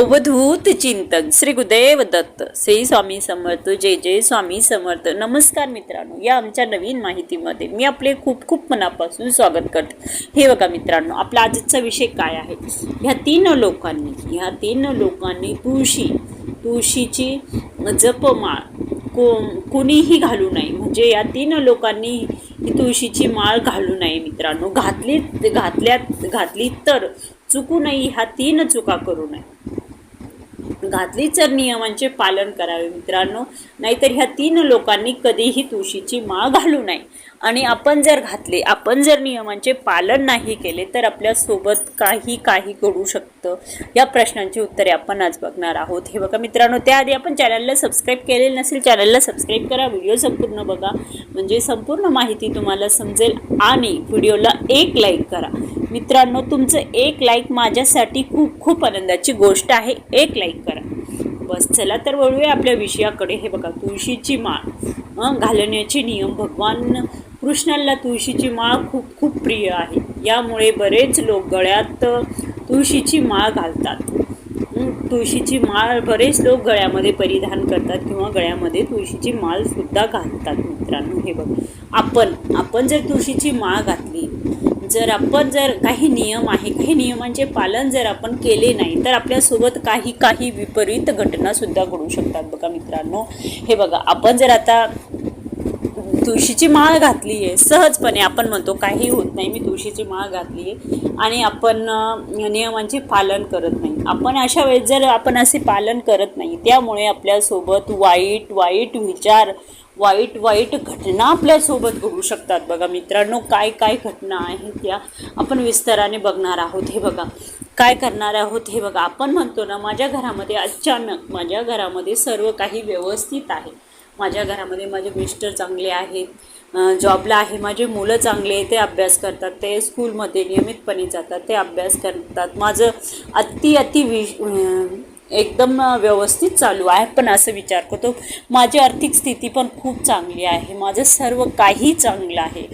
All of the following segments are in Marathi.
अवधूत चिंतन. श्री गुदेव दत्त श्री स्वामी समर्थ जय जय स्वामी समर्थ. नमस्कार मित्रांनो या आमच्या नवीन माहितीमध्ये मी आपले खूप खूप मनापासून स्वागत करते. हे बघा मित्रांनो आपला आजचा विषय काय आहे? ह्या तीन लोकांनी ह्या तीन लोकांनी तुळशी तुळशीची जपमाळ को कुणीही घालू नये. म्हणजे या तीन लोकांनी ही तुळशीची माळ घालू नये मित्रांनो. घातली घातल्यात घातली तर चुकू नये ह्या तीन चुका करू नये. घातली तर नियमांचे पालन करावे मित्रांनो. नाहीतर ह्या तीन लोकांनी कधीही तुळशीची माळ घालू नये. आणि आपण जर घातले आपण जर नियमांचे पालन नाही केले तर आपल्यासोबत काही काही घडू शकतं. या प्रश्नांची उत्तरे आपण आज बघणार आहोत. हे बघा मित्रांनो त्याआधी आपण चॅनलला सबस्क्राईब केलेलं नसेल चॅनलला सबस्क्राईब करा व्हिडिओ संपूर्ण बघा. म्हणजे संपूर्ण माहिती तुम्हाला समजेल आणि व्हिडिओला एक लाईक करा. मित्रांनो तुमचं एक लाईक माझ्यासाठी खूप खूप आनंदाची गोष्ट आहे. एक लाईक करा. बस चला तर वळूया आपल्या विषयाकडे. हे बघा तुळशीची माळ. घालण्याचे नियम भगवान कृष्णाला तुळशीची माळ खूप खूप प्रिय आहे. यामुळे बरेच लोक गळ्यात तुळशीची माळ घालतात. तुळशीची माळ बरेच लोक गळ्यामध्ये परिधान करतात किंवा गळ्यामध्ये तुळशीची माळसुद्धा घालतात मित्रांनो. हे बघ आपण आपण जर तुळशीची माळ घातली जर आपण जर काही नियम आहे काही नियमांचे पालन जर आपण केले नाही तर आपल्यासोबत काही काही विपरीत घटनासुद्धा घडू शकतात बघा मित्रांनो. हे बघा आपण जर आता तुळशीची माळ घातली आहे सहजपणे आपण म्हणतो काही होत नाही मी तुळशीची माळ घातली आहे आणि आपण नियमांचे पालन करत नाही. आपण अशा वेळेस जर आपण असे पालन करत नाही त्यामुळे आपल्यासोबत वाईट वाईट विचार वाईट वाईट घटना आपल्यासोबत घडू शकतात. बघा मित्रांनो काय काय घटना आहेत त्या आपण विस्ताराने बघणार आहोत. हे बघा काय करणार आहोत? हे बघा आपण म्हणतो ना माझ्या घरामध्ये अचानक माझ्या घरामध्ये सर्व काही व्यवस्थित आहे. माझ्या घरामध्ये माझे मिस्टर चांगले आहेत जॉबला आहे माझे मुलं चांगले आहे ते अभ्यास करतात ते स्कूलमध्ये नियमितपणे जातात ते अभ्यास करतात. माझं अति अति वि एकदम व्यवस्थित चालू आहे. पण असं विचार करतो माझी आर्थिक स्थिती पण खूप चांगली आहे. माझं सर्व काही चांगलं आहे.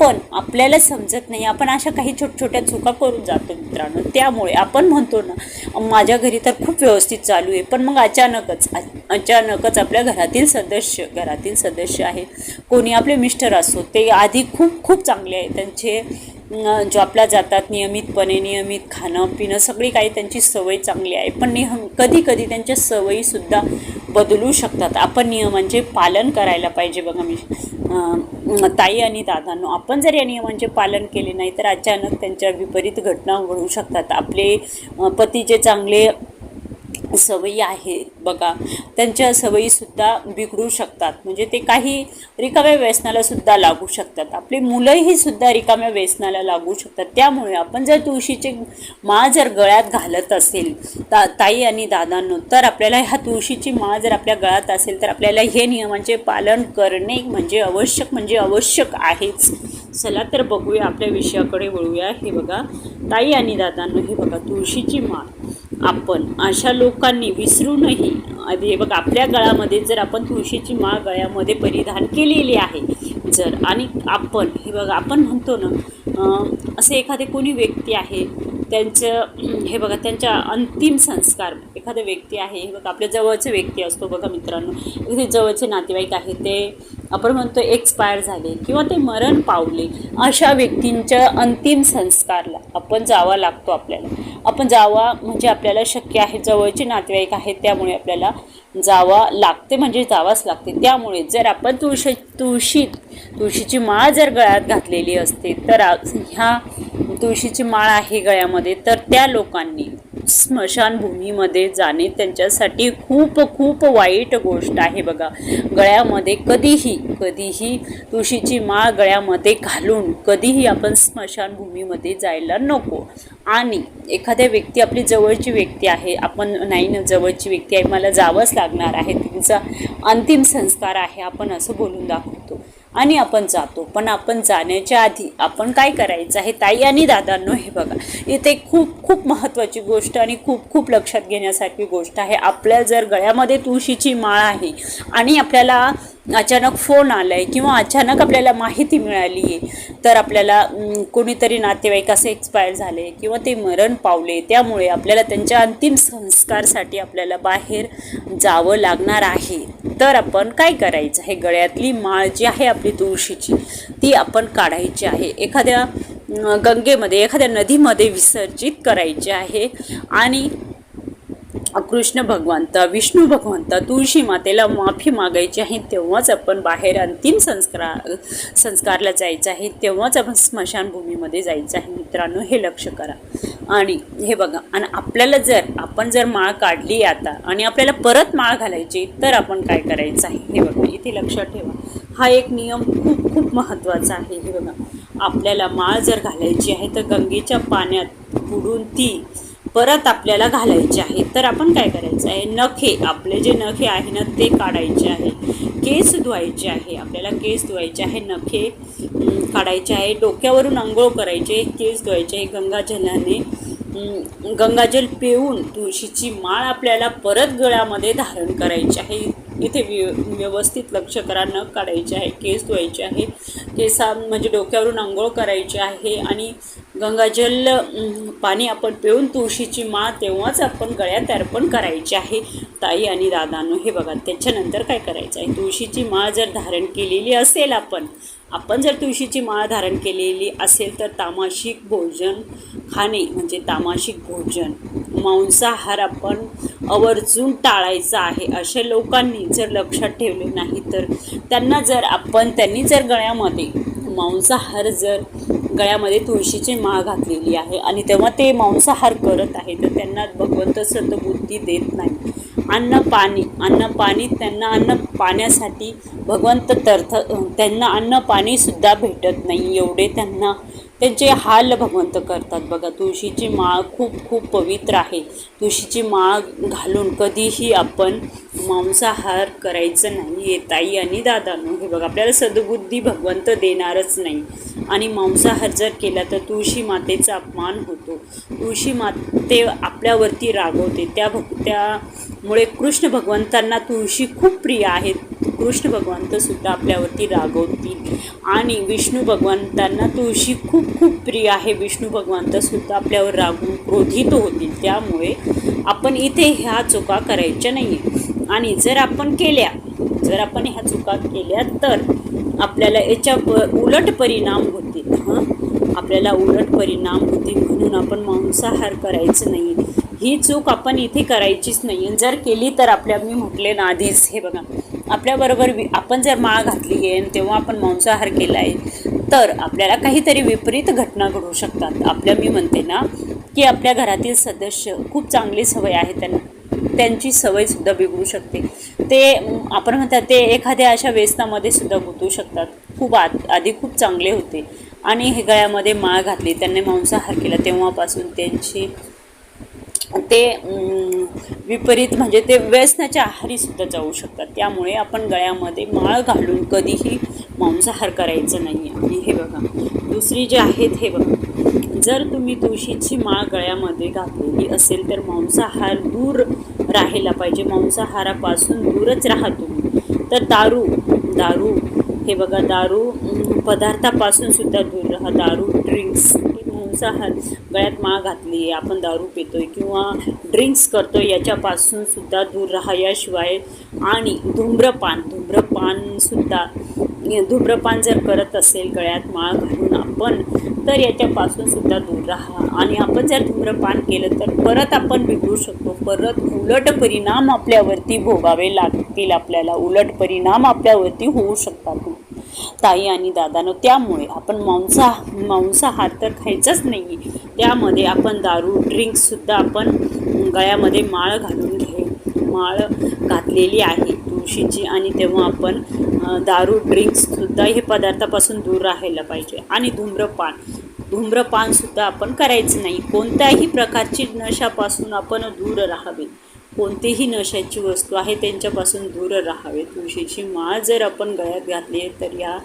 पण आपल्याला समजत नाही. आपण अशा काही छोट छोट्या चुका करून जातो मित्रांनो. त्यामुळे आपण म्हणतो ना माझ्या घरी तर खूप व्यवस्थित चालू आहे. पण मग अचानकच अचानकच आपल्या घरातील सदस्य घरातील सदस्य आहे कोणी आपले मिस्टर असो ते आधी खूप खूप चांगले आहे त्यांचे जॉबला जातात नियमितपणे नियमित खाणं पिणं सगळी काही त्यांची सवय चांगली आहे. पण नियम कधी कधी त्यांच्या सवयीसुद्धा बदलू शकतात. आपण नियमांचे पालन करायला पाहिजे बघा मी. ताई आणि दादांनो आपण जर या नियमांचे पालन केले नाही तर अचानक त्यांच्या विपरीत घटना घडू शकतात. आपले पती पतीचे चांगले सवयी आहेत बघा. त्यांच्या सवयीसुद्धा बिघडू शकतात. म्हणजे ते काही रिकाम्या व्यसनालासुद्धा लागू शकतात. आपली मुलंही सुद्धा रिकाम्या व्यसनाला लागू शकतात. त्यामुळे आपण जर तुळशीचे माळ जर गळ्यात घालत असेल ता ताई आणि दादांनो तर आपल्याला ह्या तुळशीची माळ जर आपल्या गळ्यात असेल तर आपल्याला हे नियमांचे पालन करणे म्हणजे आवश्यक म्हणजे आवश्यक आहेच. चला तर बघूया आपल्या विषयाकडे वळूया. हे बघा ताई आणि दादांनो हे बघा तुळशीची माळ आपण. अशा लोकांनी विसरूनही आधी हे बघ आपल्या गळामध्ये जर आपण तुळशीची माळ गळ्यामध्ये परिधान केलेली आहे जर आणि आपण हे बघा आपण म्हणतो ना असे एखादे कोणी व्यक्ती आहे त्यांचं हे बघा त्यांच्या अंतिम संस्कार. एखादा व्यक्ती आहे हे बघा आपल्या जवळचे व्यक्ती असतो बघा मित्रांनो. एखादे जवळचे नातेवाईक आहे ते आपण म्हणतो एक्सपायर झाले किंवा ते मरण पावले अशा व्यक्तींच्या अंतिम संस्कारला आपण जावा लागतो आपल्याला. आपण जावा म्हणजे आपल्याला शक्य आहे जवळचे नातेवाईक आहेत त्यामुळे आपल्याला जावा लागते म्हणजे जावाच लागते. त्यामुळे जर आपण तुळशी तुळशी तुळशीची माळ जर गळ्यात घातलेली असते तर ह्या तुळशीची माळ आहे गळ्यामध्ये तर त्या लोकांनी स्मशानभूमीमध्ये जाणे त्यांच्यासाठी खूप खूप वाईट गोष्ट आहे बघा. गळ्यामध्ये कधीही कधीही तुळशीची माळ गळ्यामध्ये घालून कधीही आपण स्मशानभूमीमध्ये जायला नको. आणि एखाद्या व्यक्ती आपली जवळची व्यक्ती आहे आपण नाही ना जवळची व्यक्ती आहे मला जावंच लागणार आहे तिचा अंतिम संस्कार आहे आपण असं बोलून दाखवतो. आणि आपण जातो. पण आपण जाण्याच्या आधी आपण काय करायचं आहे? ताई आणि दादांनो हे बघा. इथे खूप खूप महत्त्वाची गोष्ट आणि खूप खूप लक्षात घेण्यासारखी गोष्ट आहे. आपल्या जर गळ्यामध्ये तुळशीची माळ आहे आणि आपल्याला अचानक फोन आला आहे किंवा अचानक आपल्याला माहिती मिळाली आहे तर आपल्याला कोणीतरी नातेवाईक असे एक्सपायर झाले किंवा ते मरण पावले त्यामुळे आपल्याला त्यांच्या अंतिम संस्कारसाठी आपल्याला बाहेर जावं लागणार आहे. तर आपण काय करायचं? आहे गळ्यातली माळ जी आहे आपली तुळशीची ती आपण काढायची आहे. एखाद्या गंगेमध्ये एखाद्या नदीमध्ये विसर्जित करायची आहे. आणि कृष्ण भगवंत विष्णू भगवंत तुळशी मातेला माफी मागायची आहे तेव्हाच आपण बाहेर अंतिम संस्कार संस्कारला जायचं आहे तेव्हाच आपण स्मशानभूमीमध्ये जायचं आहे. मित्रांनो हे लक्ष करा. आणि हे बघा आणि आपल्याला जर आपण जर माळ काढली आता आणि आपल्याला परत माळ घालायची तर आपण काय करायचं आहे? हे बघा इथे लक्षात ठेवा. हा एक नियम खूप खूप महत्त्वाचा आहे. हे बघा. आपल्याला माळ जर घालायची आहे तर गंगेच्या पाण्यात बुडून ती परत आपल्याला घालायचे आहे. तर आपण काय करायचं आहे? नखे आपले जे नखे आहे ना ते काढायचे आहे. केस धुवायचे आहे. आपल्याला केस धुवायचे आहे नखे काढायचे आहे. डोक्यावरून आंघोळ करायचे केस धुवायचे आहे. गंगाजलाने गंगाजल पिऊन तुळशीची माळ आपल्याला परत गळ्यामध्ये धारण करायची आहे. इथे व्य व्यवस्थित लक्ष करा नख काढायचे आहे केस धुवायचे आहे. केसा म्हणजे डोक्यावरून आंघोळ करायची आहे आणि गंगाजल पाणी आपण पिऊन तुळशीची माळ तेव्हाच आपण गळ्यात अर्पण करायची आहे. ताई आणि दादानो हे बघा त्याच्यानंतर काय करायचं आहे? तुळशीची माळ जर धारण केलेली असेल आपण आपण जर तुळशीची माळ धारण केलेली असेल तर तामाशिक भोजन खाणे म्हणजे तामाशिक भोजन मांसाहार आपण आवर्जून टाळायचा आहे अशा लोकांनी जर लक्षात ठेवले नाही तर त्यांना जर आपण त्यांनी जर गळ्यामध्ये मांसाहार जर गळ्यामध्ये तुळशीची माळ घातलेली आहे आणि तेव्हा ते मांसाहार करत आहे तर त्यांना भगवंत सतबुद्धी देत नाही. अन्न पाणी अन्न पाणी त्यांना अन्न पाण्यासाठी भगवंत तर्थ त्यांना अन्न पाणीसुद्धा भेटत नाही. एवढे त्यांना त्यांचे हाल भगवंत करतात. बघा तुळशीची माळ खूप खूप पवित्र आहे. तुळशीची माळ घालून कधीही आपण मांसाहार करायचं नाही आहे ताई आणि दादांनो. हे बघा आपल्याला सद्बुद्धी भगवंत देणारच नाही. आणि मांसाहार जर केला तर तुळशी मातेचा अपमान होतो. तुळशी माते आपल्यावरती रागवते. त्या भक्त्या मुळे कृष्ण भगवंतांना तुळशी खूप प्रिय आहे कृष्ण भगवंतसुद्धा आपल्यावरती रागवतील. आणि विष्णू भगवंतांना तुळशी खूप खूप प्रिय आहे. विष्णू भगवंतसुद्धा आपल्यावर रागून क्रोधित होतील. त्यामुळे आपण इथे ह्या चुका करायच्या नाही आणि जर आपण केल्या जर आपण ह्या चुका केल्या तर आपल्याला याच्या प उलट परिणाम होतील. हां? आपल्याला उलट परिणाम होतील म्हणून आपण मांसाहार करायचं नाही ही चूक आपण इथे करायचीच नाही. आणि जर केली तर आपल्या मी म्हटले ना आधीच हे बघा. आपल्याबरोबर वि आपण जर माळ घातली आहे आणि तेव्हा आपण मांसाहार केला आहे तर आपल्याला काहीतरी विपरीत घटना घडू शकतात. आपल्या मी म्हणते ना की आपल्या घरातील सदस्य खूप चांगली सवय आहे त्यांना. त्यांची सवयसुद्धा बिघडू शकते. ते आपण म्हणतात ते एखाद्या अशा व्यसनामध्ये सुद्धा गुंतू शकतात. खूप आद आधी खूप चांगले होते. आणि हे गळ्यामध्ये माळ घातली त्यांनी मांसाहार केला तेव्हापासून त्यांची ते विपरीत म्हणजे ते व्यसनाच्या आहारीसुद्धा जाऊ शकतात. त्यामुळे आपण गळ्यामध्ये माळ घालून कधीही मांसाहार करायचं नाही आणि हे बघा दुसरी जे आहेत हे बघा. जर तुम्ही तुळशीची माळ गळ्यामध्ये घातलेली असेल तर मांसाहार दूर राहायला पाहिजे. मांसाहारापासून दूरच राहा तुम्ही. तर दारू दारू हे बघा दारू पदार्थापासून सुद्धा दूर राहा. दारू ड्रिंक्स मांसाहार गळ्यात माळ घातली आहे आपण दारू पितोय किंवा ड्रिंक्स करतो याच्यापासून सुद्धा दूर राहा याशिवाय आणि धूम्रपान धूम्रपानसुद्धा धूम्रपान जर करत असेल गळ्यात माळ घालून आपण तर याच्यापासून सुद्धा दूर राहा. आणि आपण जर धूम्रपान केलं तर परत आपण बिघडू शकतो. परत उलट परिणाम आपल्यावरती भोगावे लागतील. आपल्याला उलट परिणाम आपल्यावरती होऊ शकतात. ताई आणि दादानं त्यामुळे आपण मांसा मांसाहार तर खायचाच नाही त्यामध्ये आपण दारू ड्रिंक्ससुद्धा आपण गळ्यामध्ये माळ घालून घे माळ घातलेली आहे तुळशीची आणि तेव्हा आपण दारू ड्रिंक्ससुद्धा हे पदार्थापासून दूर राहायला पाहिजे. आणि धूम्रपान धूम्रपानसुद्धा आपण करायचं नाही. कोणत्याही प्रकारची नशापासून आपण दूर राहावे. कोणतीही नशाची वस्तू आहे त्यांच्यापासून दूर राहावे. तुळशीची माळ जर आपण गळ्यात घातली तर या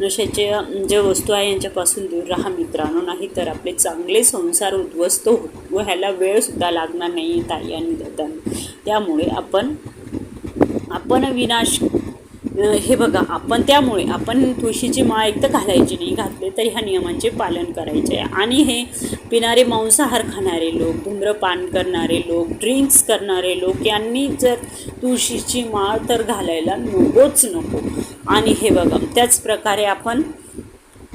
नशाच्या ज्या वस्तू आहे यांच्यापासून दूर राहा मित्रांनो. नाही तर आपले चांगले संसार उद्ध्वस्त होत व ह्याला वेळसुद्धा लागणार नाही ताई आणि दादांना त्यामुळे आपण आपण विनाश हे बघा आपण त्यामुळे आपण तुळशीची माळ एक तर घालायची नाही घातले तरी ह्या नियमांचे पालन करायचे. आहे आणि हे पिणारे मांसाहार खाणारे लोक धूम्रपान करणारे लोक ड्रिंक्स करणारे लोक यांनी जर तुळशीची माळ तर घालायला नकोच नको. आणि हे बघा त्याच प्रकारे आपण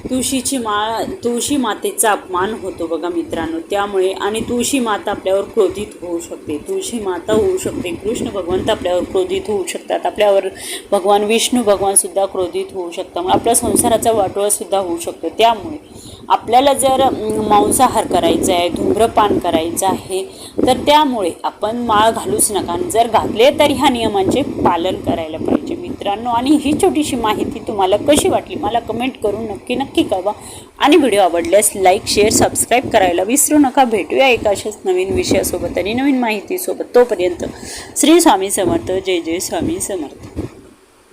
तुळशीची माळ तुळशी मातेचा अपमान होतो बघा मित्रांनो. त्यामुळे आणि तुळशी माता आपल्यावर क्रोधित होऊ शकते. तुळशी माता होऊ शकते. कृष्ण भगवंत आपल्यावर क्रोधित होऊ शकतात. आपल्यावर भगवान विष्णू भगवानसुद्धा क्रोधित होऊ शकतात. मग आपल्या संसाराचा वाटोळासुद्धा होऊ शकतो. त्यामुळे आपल्याला जर मांसाहार करायचा आहे धूम्रपान करायचं आहे तर त्यामुळे आपण माळ घालूच नका. आणि जर घातले तर ह्या नियमांचे पालन करायला पाहिजे मित्रांनो. आणि ही छोटीशी माहिती तुम्हाला कशी वाटली मला कमेंट करून नक्की नक्की कळवा. आणि व्हिडिओ आवडल्यास लाईक शेअर सबस्क्राईब करायला विसरू नका. भेटूया एक अशाच नवीन विषयासोबत आणि नवीन माहितीसोबत. तोपर्यंत श्री स्वामी समर्थ. जय जय स्वामी समर्थ.